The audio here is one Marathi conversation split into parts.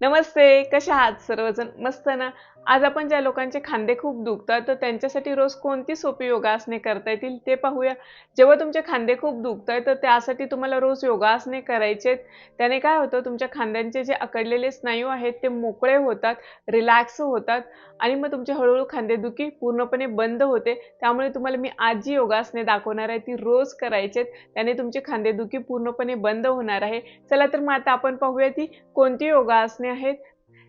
नमस्ते कशा आहात सर्वजण? मस्त ना? आज आपण ज्या लोकांचे खांदे खूप दुखतात तर त्यांच्यासाठी रोज कोणती सोपी योगासने करता येतील ते पाहूया. जेव्हा तुमचे खांदे खूप दुखत तर त्यासाठी तुम्हाला रोज योगासने करायचे त्याने काय होतं तुमच्या खांद्यांचे जे अकडलेले स्नायू आहेत ते मोकळे होतात रिलॅक्स होतात आणि मग तुमची हळूहळू खांदेदुखी पूर्णपणे बंद होते. त्यामुळे तुम्हाला मी आज जी योगासने दाखवणार आहे ती रोज करायचे त्याने तुमची खांदेदुखी पूर्णपणे बंद होणार आहे. चला तर मग आता आपण पाहूया ती कोणती योगासने आहेत.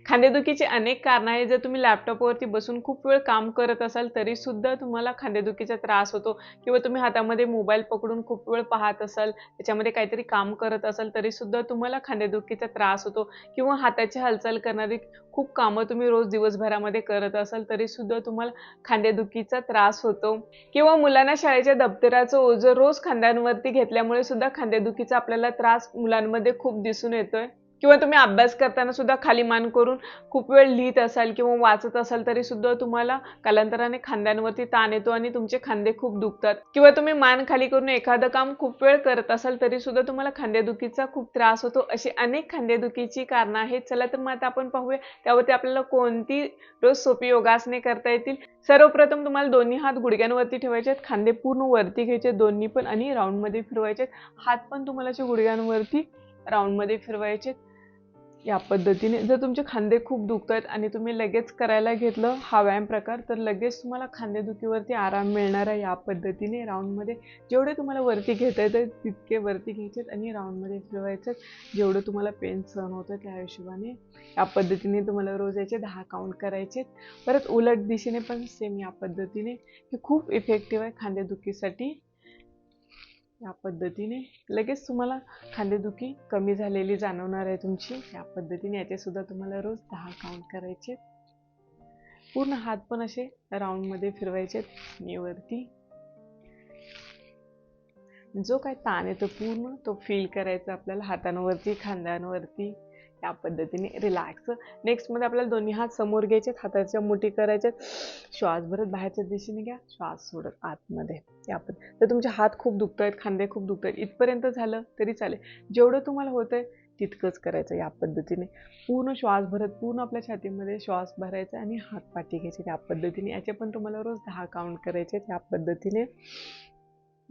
खांदेदुखीची अनेक कारणं आहेत. जर तुम्ही लॅपटॉपवरती बसून खूप वेळ काम करत असाल तरी सुद्धा तुम्हाला खांदेदुखीचा त्रास होतो. किंवा तुम्ही हातामध्ये मोबाईल पकडून खूप वेळ पाहत असाल त्याच्यामध्ये काहीतरी काम करत असाल तरी सुद्धा तुम्हाला खांदेदुखीचा त्रास होतो. किंवा हाताची हालचाल करणारी खूप कामं तुम्ही रोज दिवसभरामध्ये करत असाल तरी सुद्धा तुम्हाला खांदेदुखीचा त्रास होतो. किंवा मुलांना शाळेच्या दप्तराचं ओझं रोज खांद्यांवरती घेतल्यामुळे सुद्धा खांदेदुखीचा आपल्याला त्रास मुलांमध्ये खूप दिसून येतोय. किंवा तुम्ही अभ्यास करताना सुद्धा खाली मान करून खूप वेळ लिहित असाल किंवा वाचत असाल तरी सुद्धा तुम्हाला कालांतराने खांद्यांवरती ताण येतो आणि तुमचे खांदे खूप दुखतात. किंवा तुम्ही मान खाली करून एखादं काम खूप वेळ करत असाल तरी सुद्धा तुम्हाला खांदेदुखीचा खूप त्रास होतो. अशी अनेक खांदेदुखीची कारणं आहेत. चला तर मग आता आपण पाहूया त्यावरती आपल्याला कोणती रोज सोपी योगासने करता येतील. सर्वप्रथम तुम्हाला दोन्ही हात गुडघ्यांवरती ठेवायचे आहेत. खांदे पूर्ण वरती घ्यायचे दोन्ही पण आणि राऊंडमध्ये फिरवायचे हात पण तुम्हाला असे गुडघ्यांवरती राऊंडमध्ये फिरवायचे या पद्धतीने जर तुमचे खांदे खूप दुखत आहेत आणि तुम्ही लगेच करायला घेतलं हा व्यायाम प्रकार तर लगेच तुम्हाला खांदेदुखीवरती आराम मिळणार आहे या पद्धतीने. राऊंडमध्ये जेवढे तुम्हाला वरती घेता येतं तितके वरती घ्यायचेत आणि राऊंडमध्ये फिरवायचे जेवढं तुम्हाला पेन सहन होतं त्या हिशोबाने या पद्धतीने तुम्हाला रोज याचे दहा काउंट करायचे परत उलट दिशेने पण सेम या पद्धतीने. हे खूप इफेक्टिव्ह आहे खांदेदुखीसाठी या पद्धतीने. लगेच तुम्हाला खांदेदुखी कमी झालेली जाणवणार आहे तुमची. या पद्धतीने याचे सुद्धा तुम्हाला रोज दहा काउंट करायचे. पूर्ण हात पण असे राऊंडमध्ये फिरवायचे आणि जो काय ताण येतो पूर्ण तो फील करायचा आपल्याला हातांवरती खांद्यांवरती. या पद्धतीने रिलॅक्स नेक्स्टमध्ये आपल्याला दोन्ही हात समोर घ्यायचे हाताच्या मुठी करायच्यात. श्वास भरत बाहेरच्या दिशेने घ्या श्वास सोडत आतमध्ये. या पद्धती तर तुमचे हात खूप दुखत आहेत खांदे खूप दुखत आहेत इथपर्यंत झालं तरी चालेल. जेवढं तुम्हाला होतं आहे तितकंच करायचं या पद्धतीने. पूर्ण श्वास भरत पूर्ण आपल्या छातीमध्ये श्वास भरायचा आणि हात पाठी घ्यायचे या पद्धतीने. याचे पण तुम्हाला रोज दहा काउंट करायचे या पद्धतीने.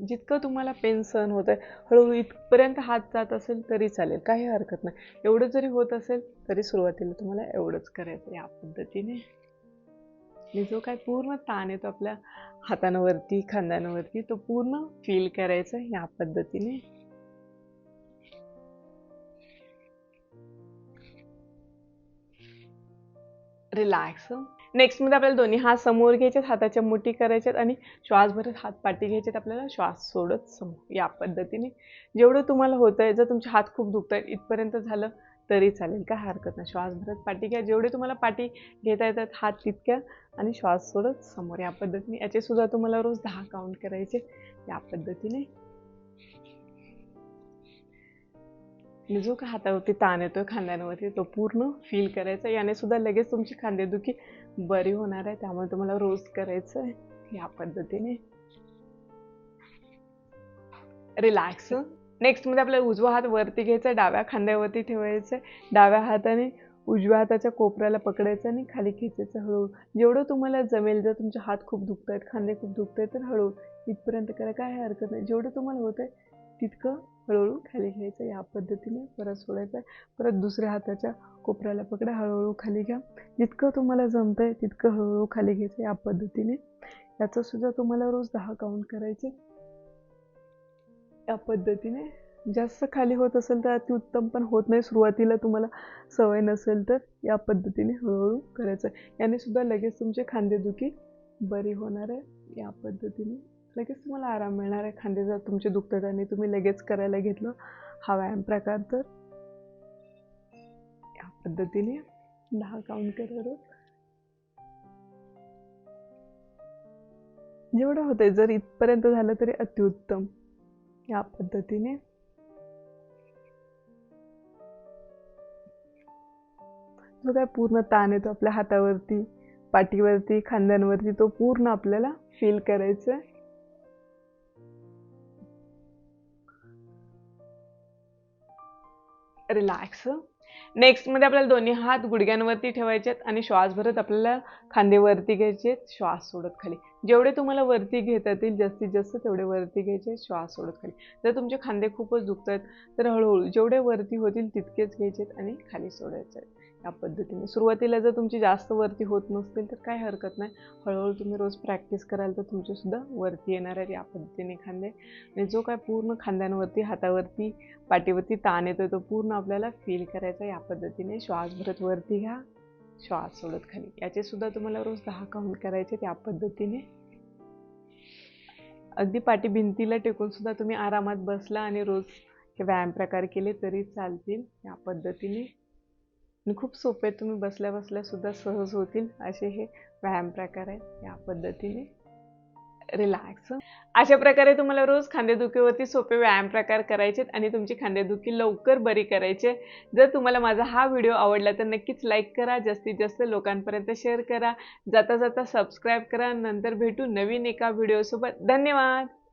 जितकं तुम्हाला पेन सहन होत आहे हळूहळू इथपर्यंत हात जात असेल तरी चालेल काही हरकत नाही. एवढं जरी होत असेल तरी सुरुवातीला तुम्हाला एवढंच करायचं या पद्धतीने. आणि जो काय पूर्ण ताण येतो आपल्या हातांवरती खांद्यांवरती तो पूर्ण फील करायचा या पद्धतीने. रिलॅक्स नेक्स्टमध्ये आपल्याला दोन्ही हात समोर घ्यायचेत हाताच्या मुठी करायच्यात आणि श्वास भरत हात पाठी घ्यायचे आपल्याला श्वास सोडत समोर या पद्धतीने. जेवढं तुम्हाला होतं आहे जर तुमचे हात खूप दुखत आहेत इथपर्यंत झालं तरी चालेल. काय हरकत नाही. श्वास भरत पाठी घ्या. जेवढे तुम्हाला पाठी घेता येतात हात तितक्या आणि श्वास सोडत समोर. या पद्धतीने. याचे सुद्धा तुम्हाला रोज दहा काउंट करायचे. या पद्धतीने. जो का हातावरती ताण येतोय खांद्यांवरती तो पूर्ण फील करायचा. याने सुद्धा लगेच तुमची खांदेदुखी बरी होणार आहे त्यामुळे तुम्हाला रोज करायचं आहे या पद्धतीने. रिलॅक्स नेक्स्टमध्ये आपल्याला उजवा हात वरती घ्यायचा डाव्या खांद्यावरती ठेवायचं डाव्या हाताने उजव्या हाताच्या कोपऱ्याला पकडायचं आणि खाली खेचायचं हळूहळू जेवढं तुम्हाला जमेल जर तुमचे हात खूप दुखत आहेत खांदे खूप दुखत आहेत तर हळू. इथपर्यंत करा काय हरकत नाही. जेवढं तुम्हाला होत आहे तितकं हळूहळू खाली घ्यायचं या पद्धतीने. परत सोडायचं आहे परत दुसऱ्या हाताच्या कोपऱ्याला पकडा हळूहळू खाली घ्या. जितकं तुम्हाला जमतं आहे तितकं हळूहळू खाली घ्यायचं या पद्धतीने. याचं सुद्धा तुम्हाला रोज दहा काउंट करायचे. या पद्धतीने. जास्त खाली होत असेल तर अतिउत्तम पण होत नाही. सुरुवातीला तुम्हाला सवय नसेल तर या पद्धतीने हळूहळू करायचं याने सुद्धा लगेच तुमचे खांदेदुखी बरी होणार आहे. या पद्धतीने. लगेच तुम्हाला आराम मिळणार आहे. खांदे जर तुमचे दुखतात आणि तुम्ही लगेच करायला घेतलं हा व्यायाम प्रकार तर या पद्धतीने दहा काउंट करा रोज जेवढं होतंय जर इथपर्यंत झालं तरी अतिउत्तम या पद्धतीने. जो काय पूर्ण ताण येतो आपल्या हातावरती पाठीवरती खांद्यांवरती तो पूर्ण आपल्याला फील करायचा आहे रिलॅक्स नेक्स्टमध्ये आपल्याला दोन्ही हात गुडघ्यांवरती ठेवायचे आहेत आणि श्वास भरत आपल्याला खांदेवरती घ्यायचे आहेत, श्वास सोडत खाली. जेवढे तुम्हाला वरती घेता येतील जास्तीत जास्त तेवढे वरती घ्यायचे श्वास सोडत खाली. जर तुमचे खांदे खूपच दुखत आहेत तर हळूहळू जेवढे वरती होतील तितकेच घ्यायचे आहेत आणि खाली सोडायचे आहेत. या पद्धतीने. सुरुवातीला जर तुमची जास्त वरती होत नसतील तर काय हरकत नाही. हळूहळू तुम्ही रोज प्रॅक्टिस कराल तर तुमचेसुद्धा वरती येणार आहेत या पद्धतीने खांदे. आणि जो काय पूर्ण खांद्यांवरती हातावरती पाठीवरती ताण येतोय तो पूर्ण आपल्याला फील करायचा या पद्धतीने. श्वास भरत वरती घ्या. श्वास सोडत खाली याचे सुद्धा तुम्हाला रोज दहा काउंट करायचे त्या पद्धतीने. अगदी पाठी भिंतीला टेकून सुद्धा तुम्ही आरामात बसला आणि रोज हे व्यायाम प्रकार केले तरी चालतील या पद्धतीने. आणि खूप सोपे आहेत. तुम्ही बसल्या बसल्या सुद्धा सहज होतील असे हे व्यायाम प्रकार आहेत या पद्धतीने. रिलॅक्स अशा प्रकारे तुम्हाला रोज खांदेदुखीवरती सोपे व्यायाम प्रकार करायचे आणि तुमची खांदेदुखी लवकर बरी करायचे. जर तुम्हाला माझा हा व्हिडिओ आवडला तर नक्कीच लाईक करा जास्तीत जास्त लोकांपर्यंत शेअर करा. जाता जाता सबस्क्राईब करा. नंतर भेटू नवीन एका व्हिडिओसोबत. धन्यवाद!